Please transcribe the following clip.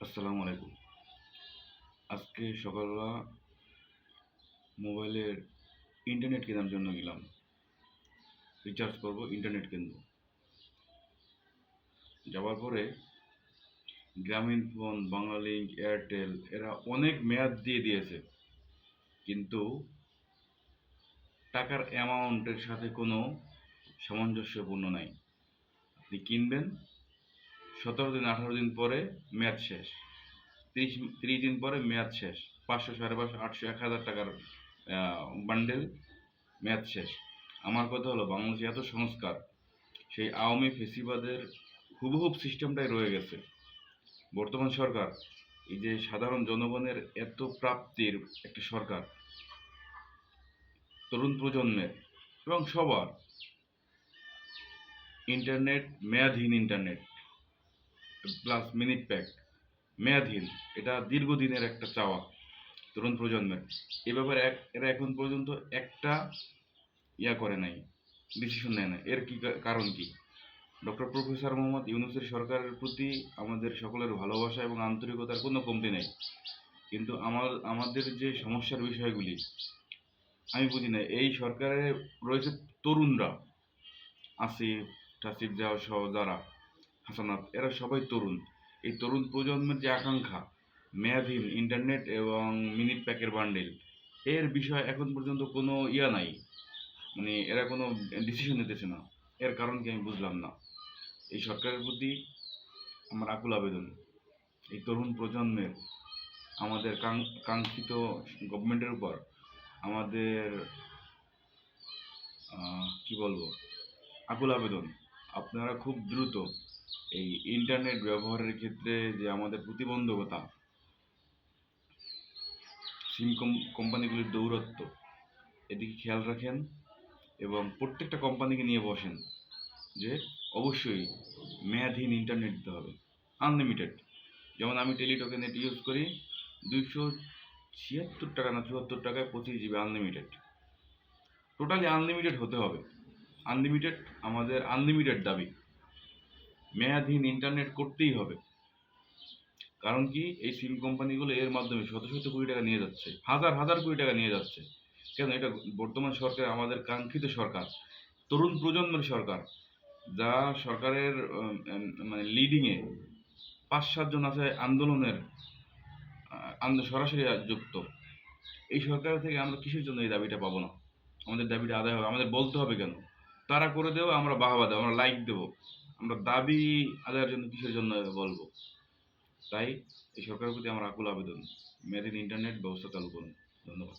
আসসালামু আলাইকুম। আজকে সকালবেলা মোবাইলের ইন্টারনেট কেনার জন্য গেলাম। রিচার্জ করব ইন্টারনেট কিনব। যাওয়ার পরে গ্রামীণ ফোন, বাংলালিংক, এয়ারটেল এরা অনেক মেয়াদ দিয়ে দিয়েছে। কিন্তু টাকার অ্যামাউন্টের সাথে কোনো সামঞ্জস্যপূর্ণ নাই। আপনি কিনবেন সতেরো দিন, আঠারো দিন পরে মেয়াদ শেষ। তিরিশ তিরিশ দিন পরে মেয়াদ শেষ। পাঁচশো, সাড়ে পাঁচশো, আটশো, এক হাজার টাকার বান্ডেল মেয়াদ শেষ। আমার কথা হলো, বাংলাদেশে এত সংস্কার, সেই আওয়ামী ফেসিবাদের হুবহুব সিস্টেমটাই রয়ে গেছে। বর্তমান সরকার, এই যে সাধারণ জনগণের এত প্রাপ্তির একটা সরকার, তরুণ প্রজন্মের এবং সবার, ইন্টারনেট, মেয়াদহীন ইন্টারনেট প্লাস মিনিট প্যাক মেয়াদহীন এটা দীর্ঘদিনের একটা চাওয়া তরুণ প্রজন্মের। এ ব্যাপারে এরা এখন পর্যন্ত একটা ইয়া করে নাই ডিসিশন নেয় না এর কি কারণ কি? ডক্টর প্রফেসর মোহাম্মদ ইউনুসের সরকারের প্রতি আমাদের সকলের ভালোবাসা এবং আন্তরিকতার কোনো কমতি নেই। কিন্তু আমার, আমাদের যে সমস্যার বিষয়গুলি, আমি বুঝি না, এই সরকারে রয়েছে তরুণরা, আসিফ টাসিফ দেওয়া সহ যারা। হাসানাত, এরা সবাই তরুণ। এই তরুণ প্রজন্মের যে আকাঙ্ক্ষা, মেয়াদহীন ইন্টারনেট এবং মিনিট প্যাকের বান্ডেল এর বিষয়ে এখন পর্যন্ত কোনো ইয়া নাই। মানে এরা কোনো ডিসিশন নিতেছে না। এর কারণ কি আমি বুঝলাম না। এই সরকারের প্রতি আমার আকুল আবেদন। এই তরুণ প্রজন্মের, আমাদের কাঙ্ক্ষিত গভর্নমেন্টের উপর, আমাদের কি বলব? আকুল আবেদন। আপনারা খুব দ্রুত এই ইন্টারনেট ব্যবহারের ক্ষেত্রে যে আমাদের প্রতিবন্ধকতা সিম কোম্পানিগুলির দৌরত্ব, এদিকে খেয়াল রাখেন এবং প্রত্যেকটা কোম্পানিকে নিয়ে বসেন যে অবশ্যই মেয়াদহীন ইন্টারনেট দিতে হবে আনলিমিটেড যেমন আমি টেলিটকে নেট ইউজ করি, দুইশো ছিয়াত্তর টাকা না চুয়াত্তর টাকায় পঁচিশ জিবি আনলিমিটেড টোটালি আনলিমিটেড হতে হবে। আনলিমিটেড আমাদের আনলিমিটেড দাবি। মেয়াদহীন ইন্টারনেট করতেই হবে। কারণ কি? এই সিম কোম্পানিগুলো এর মাধ্যমে শত শত কোটি টাকা নিয়ে যাচ্ছে। হাজার হাজার কোটি টাকা নিয়ে যাচ্ছে। কেন? এটা বর্তমান সরকার, আমাদের কাঙ্ক্ষিত সরকার, তরুণ প্রজন্মের সরকার, যা সরকারের মানে লিডিংয়ে পাঁচ সাতজন আছে আন্দোলনের সরাসরি যুক্ত। এই সরকার থেকে আমরা কিসের জন্য এই দাবিটা পাবো না? আমাদের দাবিটা আদায় হবে। আমাদের বলতে হবে কেন? তারা করে দেবো আমরা বাহবা দেবো, আমরা লাইক দেবো। আমরা দাবি আদায়ের জন্য কিসের জন্য বলব? তাই এই সরকারের প্রতি আমার আকুল আবেদন। মেদিন ইন্টারনেট ব্যবস্থা চালু করুন। ধন্যবাদ।